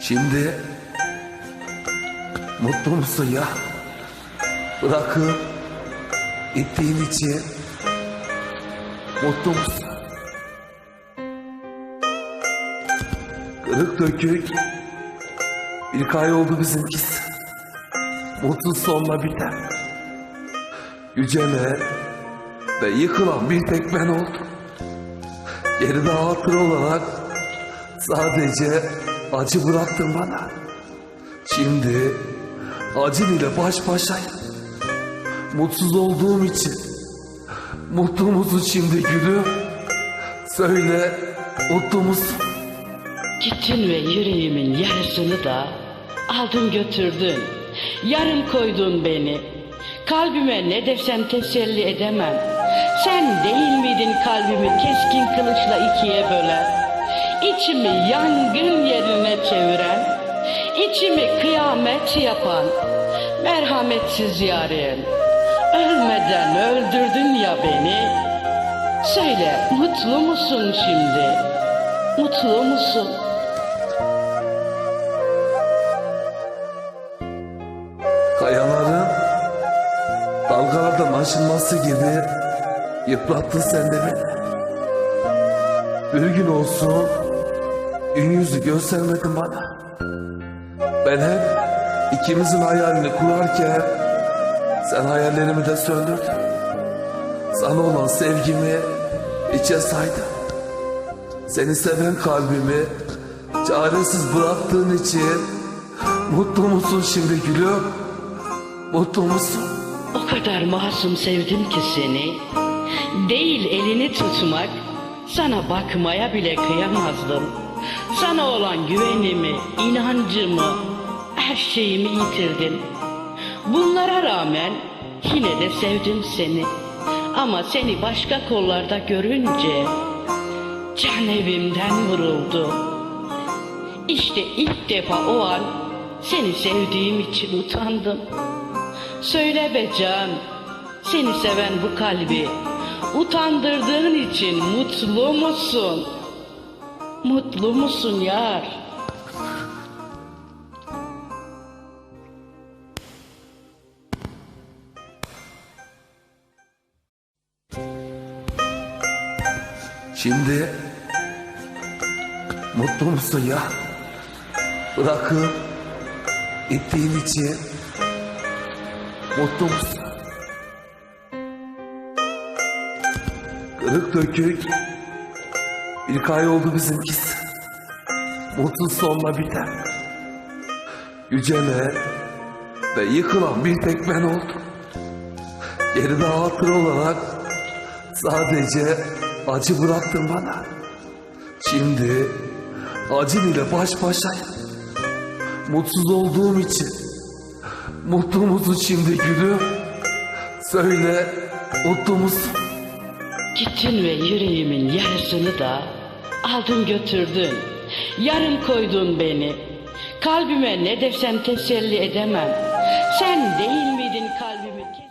Şimdi mutlu musun ya? Bırakıp gittiğin için mutlu musun? Kırık dökük bir hikaye oldu bizimkisi. Mutsuz sonla biten. Yücene ve yıkılan bir tek ben oldum. Geride hatır olarak sadece acı bıraktın bana. Şimdi acın ile baş başayım. Mutsuz olduğum için. Mutlu musun şimdi gülüm? Söyle mutlu musun? Gittin ve yüreğimin yarısını da aldın götürdün. Yarım koydun beni. Kalbime ne desem teselli edemem. Sen değil miydin kalbimi keskin kılıçla ikiye bölen? İçimi yangın yerine çeviren, içimi kıyamet yapan, merhametsiz yarim. Ölmeden öldürdün ya beni. Söyle mutlu musun şimdi? Mutlu musun? Kayaların dalgalardan aşılması gibi yıprattın sen de beni. Bir gün olsun gün yüzü göstermedin bana. Ben hep ikimizin hayalini kurarken sen hayallerimi de söndürdün. Sana olan sevgimi içe saydım. Seni seven kalbimi çaresiz bıraktığın için mutlu musun şimdi gülüm? Mutlu musun? O kadar masum sevdim ki seni. Değil elini tutmak, sana bakmaya bile kıyamazdım. Sana olan güvenimi, inancımı, her şeyimi yitirdim. Bunlara rağmen yine de sevdim seni. Ama seni başka kollarda görünce can evimden vuruldu. İşte ilk defa o an seni sevdiğim için utandım. Söyle be can, seni seven bu kalbi utandırdığın için mutlu musun? Mutlu musun yar? Şimdi mutlu musun ya? Bırakıp gittiğin için mutlu musun? Kırık dökük bir hikaye oldu bizimkisi. Mutsuz sonla biten. Yücene ve yıkılan bir tek ben oldum. Geride hatır olarak sadece acı bıraktın bana. Şimdi acın ile baş başayım. Mutsuz olduğum için. Mutlu musun şimdi gülüm? Söyle mutlu musun? Gittin ve yüreğimin yarısını da aldın götürdün. Yarım koydun beni. Kalbime ne desem teselli edemem. Sen değil miydin kalbimi?